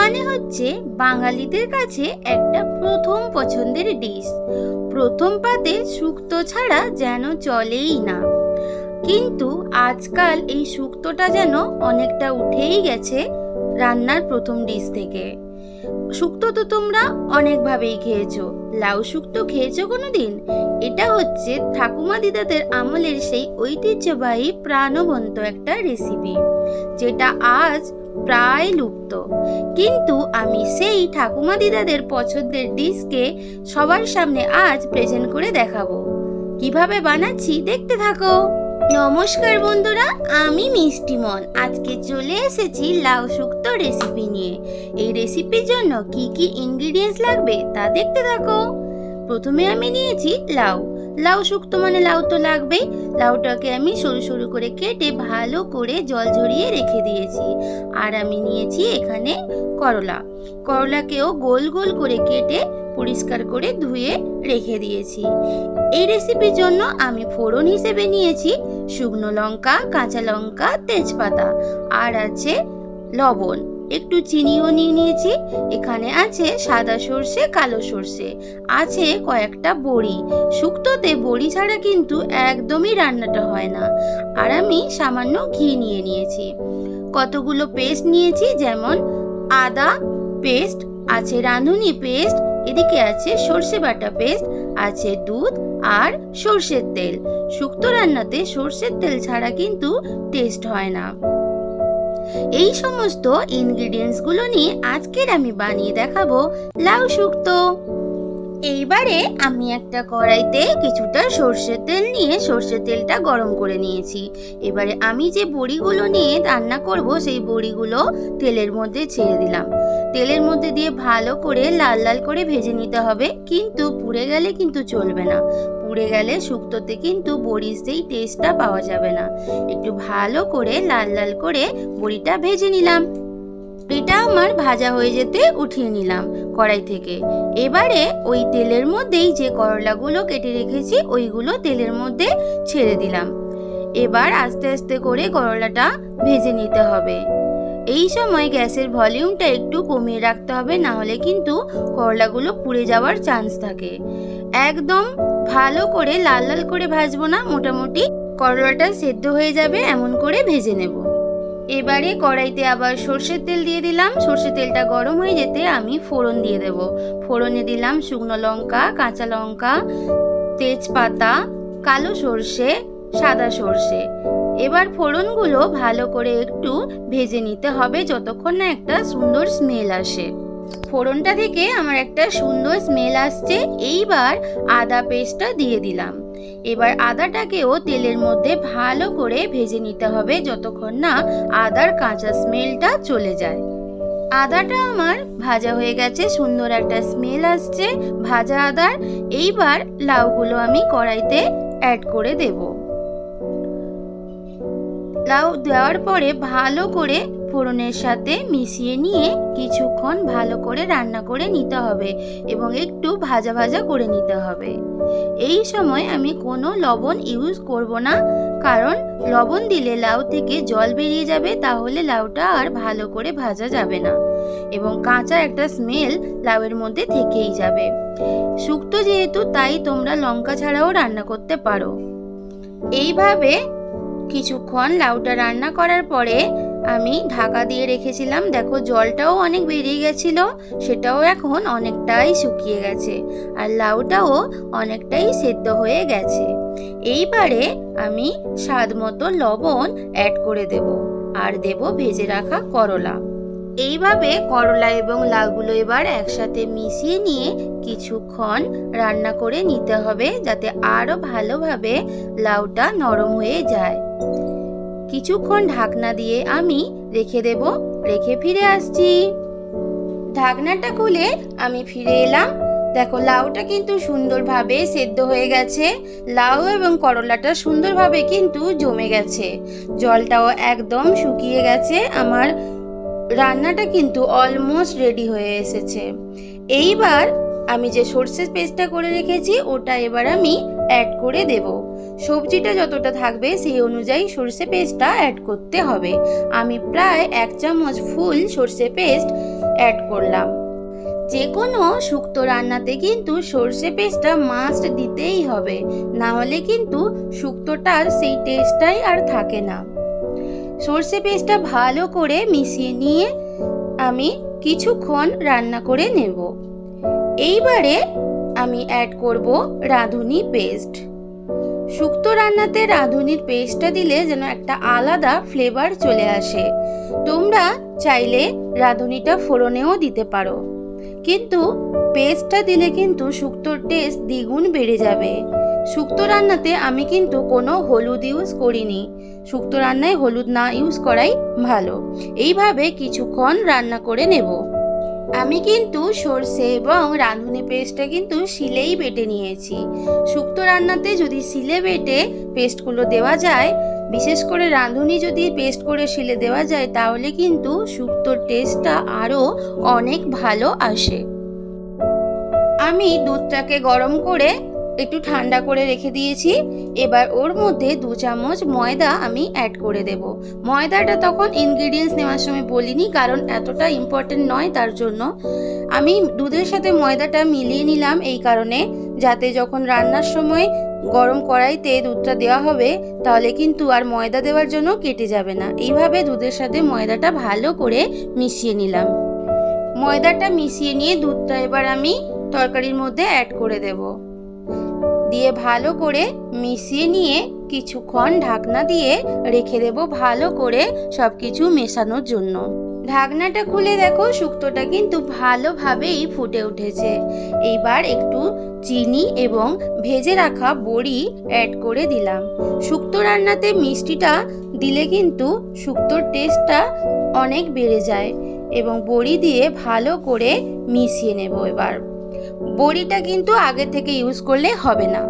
মানে হচ্ছে বাঙালিদের কাছে একটা প্রথম পছন্দের ডিশ প্রথম পাতে শুক্তো ছাড়া যেন চলেই না। কিন্তু আজকাল এই শুক্তোটা যেন অনেকটা উঠেই গেছে রান্নার প্রথম ডিশ থেকে। শুক্তো তো তোমরা অনেকভাবেই খেয়েছো। লাউ শুক্তো খেয়েছো কোনো দিন এটা হচ্ছে ঠাকুমা দিদাদের আমলের সেই ঐতিহ্যবাহী প্রাণবন্ত একটা রেসিপি যেটা আজ প্রায় লুপ্ত। কিন্তু আমি সেই ঠাকুমা দিদাদের পছন্দের ডিশকে সবার সামনে আজ প্রেজেন্ট করে দেখাবো। কীভাবে বানাচ্ছি দেখতে থাকো। নমস্কার বন্ধুরা, আমি মিষ্টিমন। আজকে চলে এসেছি লাউ শুক্তো রেসিপি নিয়ে। এই রেসিপির জন্য কি কি ইনগ্রিডিয়েন্টস লাগবে তা দেখতে থাকো। প্রথমে আমি নিয়েছি লাউ। লাউ শুক্তো মানে লাউ তো লাগবেই। লাউটাকে আমি সরু সরু করে কেটে ভালো করে জল ঝরিয়ে রেখে দিয়েছি। আর আমি নিয়েছি এখানে করলা। করলাকেও গোল গোল করে কেটে পরিষ্কার করে ধুয়ে রেখে দিয়েছি। এই রেসিপির জন্য আমি ফোড়ন হিসেবে নিয়েছি শুকনো লঙ্কা, কাঁচা লঙ্কা, তেজপাতা। আর আছে লবণ। একটু চিনিও নিয়ে নিয়েছি। এখানে আছে সাদা সর্ষে, কালো সর্ষে। আছে কয়েকটা বড়ি। শুক্তোতে বড়ি ছাড়া কিন্তু একদমই রান্নাটা হয় না। আর আমি সামান্য ঘি নিয়ে নিয়েছি। কতগুলো পেস্ট নিয়েছি, যেমন আদা পেস্ট, আছে রাঁধুনি পেস্ট, এদিকে আছে সর্ষে বাটা পেস্ট, আছে দুধ আর সর্ষের তেল। শুক্তো রান্নাতে সর্ষের তেল ছাড়া কিন্তু টেস্ট হয় না। এই সমস্ত ইনগ্রিডিয়েন্টসগুলো নিয়ে আজকের আমি বানিয়ে দেখাবো লাউ শুক্তো। এইবারে আমি একটা কড়াইতে কিছুটা সর্ষের তেল নিয়ে সর্ষের তেলটা গরম করে নিয়েছি। এবারে আমি যে বড়িগুলো নিয়ে রান্না করব, সেই বড়িগুলো তেলের মধ্যে ছেড়ে দিলাম। তেলের মধ্যে দিয়ে ভালো করে লাল লাল করে ভেজে নিতে হবে, কিন্তু পুড়ে গেলে কিন্তু চলবে না। পুড়ে গেলে শুক্তোতে কিন্তু বড়ির সেই টেস্টটা পাওয়া যাবে না। একটু ভালো করে লাল লাল করে বড়িটা ভেজে নিলাম। এটা আমার ভাজা হয়ে যেতে উঠিয়ে নিলাম কড়াই থেকে। এবারে ওই তেলের মধ্যেই যে করলাগুলো কেটে রেখেছি, ওইগুলো তেলের মধ্যে ছেড়ে দিলাম। এবার আস্তে আস্তে করে করলাটা ভেজে নিতে হবে। এই সময় গ্যাসের ভলিউমটা একটু কমিয়ে রাখতে হবে, না হলে কিন্তু করলাগুলো পুড়ে যাওয়ার চান্স থাকে। একদম ভালো করে লাল লাল করে ভাজবো না, মোটামুটি করলাটা সেদ্ধ হয়ে যাবে, এমন করে ভেজে নেব। এবারে কড়াইতে আবার সর্ষের তেল দিয়ে দিলাম। সর্ষের তেলটা গরম হয়ে যেতে আমি ফোড়ন দিয়ে দেব। ফোড়নে দিলাম শুকনো লঙ্কা, কাঁচা লঙ্কা, তেজপাতা, কালো সর্ষে, সাদা সর্ষে। এবার ফোড়নগুলো ভালো করে একটু ভেজে নিতে হবে যতক্ষণ না একটা সুন্দর স্মেল আসে। ফোড়নটা থেকে আমার একটা সুন্দর স্মেল আসছে। এইবার আদা পেস্টটা দিয়ে দিলাম। এবার আদাটাকেও তেলের মধ্যে ভালো করে ভেজে নিতে হবে যতক্ষণ না আদার কাঁচা স্মেলটা চলে যায়। আদাটা আমার ভাজা হয়ে গেছে, সুন্দর একটা স্মেল আসছে ভাজা আদার। এইবার লাউগুলো আমি কড়াইতে অ্যাড করে দেব। লাউ দেওয়ার পরে ভালো করে ফোড়নের সাথে মিশিয়ে নিয়ে কিছুক্ষণ ভালো করে রান্না করে নিতে হবে এবং একটু ভাজা ভাজা করে নিতে হবে। এই সময় আমি কোনো লবণ ইউজ করব না, কারণ লবণ দিলে লাউ থেকে জল বেরিয়ে যাবে, তাহলে লাউটা আর ভালো করে ভাজা যাবে না এবং কাঁচা একটা স্মেল লাউয়ের মধ্যে থেকেই যাবে। শুক্তো যেহেতু, তাই তোমরা লঙ্কা ছাড়াও রান্না করতে পারো। এইভাবে কিছুক্ষণ লাউটা রান্না করার পরে আমি ঢাকা দিয়ে রেখেছিলাম। দেখো, জলটাও অনেক বেরিয়ে গেছিল, সেটাও এখন অনেকটাই শুকিয়ে গেছে, আর লাউটাও অনেকটাই সেদ্ধ হয়ে গেছে। এইবারে আমি স্বাদ মতো লবণ অ্যাড করে দেব, আর দেব ভেজে রাখা করলা। এইভাবে করলা এবং লাউগুলো এবার একসাথে মিশিয়ে নিয়ে কিছুক্ষণ রান্না করে নিতে হবে, যাতে আরও ভালোভাবে লাউটা নরম হয়ে যায়। কিছুক্ষণ ঢাকনা দিয়ে আমি রেখে দেব, রেখে ফিরে আসছি। ঢাকনাটা খুলে আমি ফিরে এলাম। দেখো, লাউটা কিন্তু সুন্দরভাবে সেদ্ধ হয়ে গেছে। লাউ এবং করলাটা সুন্দরভাবে কিন্তু জমে গেছে। জলটাও একদম শুকিয়ে গেছে। আমার রান্নাটা কিন্তু অলমোস্ট রেডি হয়ে এসেছে। এইবার আমি যে সর্ষের পেস্টটা করে রেখেছি, ওটা এবার আমি অ্যাড করে দেব। সবজিটা যতটা থাকবে সেই অনুযায়ী সর্ষে পেস্টটা অ্যাড করতে হবে। আমি প্রায় এক চামচ ফুল সর্ষে পেস্ট অ্যাড করলাম। যে কোনো শুক্তো রান্নাতে কিন্তু সর্ষে পেস্টটা মাস্ট দিতেই হবে, না হলে কিন্তু শুক্তোটার সেই টেস্টটাই আর থাকে না। সর্ষে পেস্টটা ভালো করে মিশিয়ে নিয়ে আমি কিছুক্ষণ রান্না করে নেব। এইবারে আমি অ্যাড করব রাঁধুনি পেস্ট শুক্তো রান্নাতে রাঁধুনির পেস্টটা দিলে যেন একটা আলাদা ফ্লেভার চলে আসে। তোমরা চাইলে রাঁধুনিটা ফোড়নেও দিতে পারো। কিন্তু পেস্টটা দিলে কিন্তু শুক্তোর টেস্ট দ্বিগুণ বেড়ে যাবে। শুক্তো রান্নাতে আমি কিন্তু কোনো হলুদ ইউজ করিনি। শুক্তো রান্নায় হলুদ না ইউজ করাই ভালো। এইভাবে কিছুক্ষণ রান্না করে নেব। আমি কিন্তু সর্ষে এবং রাঁধুনি পেস্টটা কিন্তু শিলেই বেটে নিয়েছি। শুক্তো রান্নাতে যদি শিলে বেটে পেস্টগুলো দেওয়া যায়, বিশেষ করে রাঁধুনি যদি পেস্ট করে শিলে দেওয়া যায়, তাহলে কিন্তু শুক্তোর টেস্টটা আরও অনেক ভালো আসে। আমি দুধটাকে গরম করে একটু ঠান্ডা করে রেখে দিয়েছি। এবার ওর মধ্যে দু চামচ ময়দা আমি অ্যাড করে দেব। ময়দাটা তখন ইনগ্রিডিয়েন্টস নেওয়ার সময় বলিনি, কারণ এতটা ইম্পর্টেন্ট নয় তার জন্য। আমি দুধের সাথে ময়দাটা মিলিয়ে নিলাম এই কারণে, যাতে যখন রান্নার সময় গরম কড়াইতে দুধটা দেওয়া হবে, তাহলে কিন্তু আর ময়দা দেওয়ার জন্য কেটে যাবে না। এইভাবে দুধের সাথে ময়দাটা ভালো করে মিশিয়ে নিলাম। ময়দাটা মিশিয়ে নিয়ে দুধটা এবার আমি তরকারির মধ্যে অ্যাড করে দেব। দিয়ে ভালো করে মিশিয়ে নিয়ে কিছুক্ষণ ঢাকনা দিয়ে রেখে দেব ভালো করে সব কিছু মেশানোর জন্য। ঢাকনাটা খুলে দেখো, শুক্তোটা কিন্তু ভালোভাবেই ফুটে উঠেছে। এইবার একটু চিনি এবং ভেজে রাখা বড়ি অ্যাড করে দিলাম। শুক্তো রান্নাতে মিষ্টিটা দিলে কিন্তু শুক্তোর টেস্টটা অনেক বেড়ে যায় এবং বড়ি দিয়ে ভালো করে মিশিয়ে নেব এবার। বড়িটা কিন্তু আগে থেকে ইউজ করলে হবে না।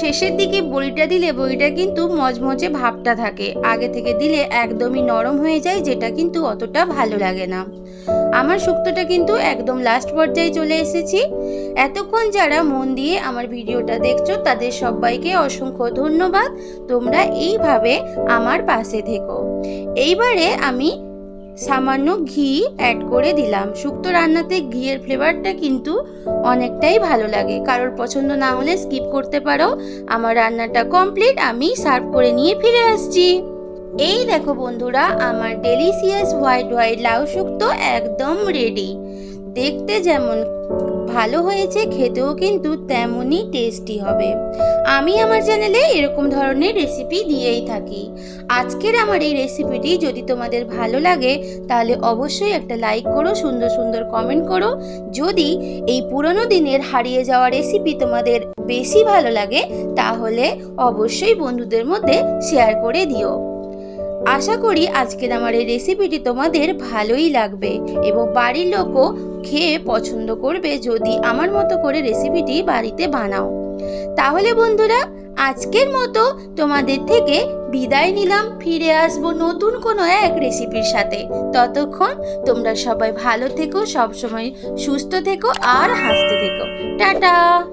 শেষের দিকে বড়িটা দিলে বড়িটা কিন্তু মজমজে ভাবটা থাকে। আগে থেকে দিলে একদমই নরম হয়ে যায়, যেটা কিন্তু অতটা ভালো লাগে না। আমার শুক্তোটা কিন্তু একদম লাস্ট পর্যায়ে চলে এসেছি। এতক্ষণ যারা মন দিয়ে আমার ভিডিওটা দেখছ, তাদের সবাইকে অসংখ্য ধন্যবাদ। তোমরা এইভাবে আমার পাশে থেকো। এইবারে আমি সামান্য ঘি অ্যাড করে দিলাম। শুক্তো রান্নাতে ঘিয়ের ফ্লেভারটা কিন্তু অনেকটাই ভালো লাগে। কারোর পছন্দ না হলে স্কিপ করতে পারো। আমার রান্নাটা কমপ্লিট আমি সার্ভ করে নিয়ে ফিরে আসছি। এই দেখো বন্ধুরা, আমার ডেলিসিয়াস হোয়াইট হোয়াইট লাউ শুক্তো একদম রেডি দেখতে যেমন ভালো হয়েছে, খেতেও কিন্তু তেমনই টেস্টি হবে। আমি আমার চ্যানেলে এরকম ধরনের রেসিপি দিয়েই থাকি। আজকের আমার এই রেসিপিটি যদি তোমাদের ভালো লাগে, তাহলে অবশ্যই একটা লাইক করো, সুন্দর সুন্দর কমেন্ট করো। যদি এই পুরনো দিনের হারিয়ে যাওয়া রেসিপি তোমাদের বেশি ভালো লাগে, তাহলে অবশ্যই বন্ধুদের মধ্যে শেয়ার করে দিও। আশা করি আজকের আমার এই রেসিপিটি তোমাদের ভালোই লাগবে এবং বাড়ির লোকও খেয়ে পছন্দ করবে যদি আমার মতো করে রেসিপিটি বাড়িতে বানাও। তাহলে বন্ধুরা, আজকের মতো তোমাদের থেকে বিদায় নিলাম, ফিরে আসব নতুন কোনো এক রেসিপির সাথে। ততক্ষণ তোমরা সবাই ভালো থেকো, সবসময় সুস্থ থেকো আর হাসতে থেকো। টাটা!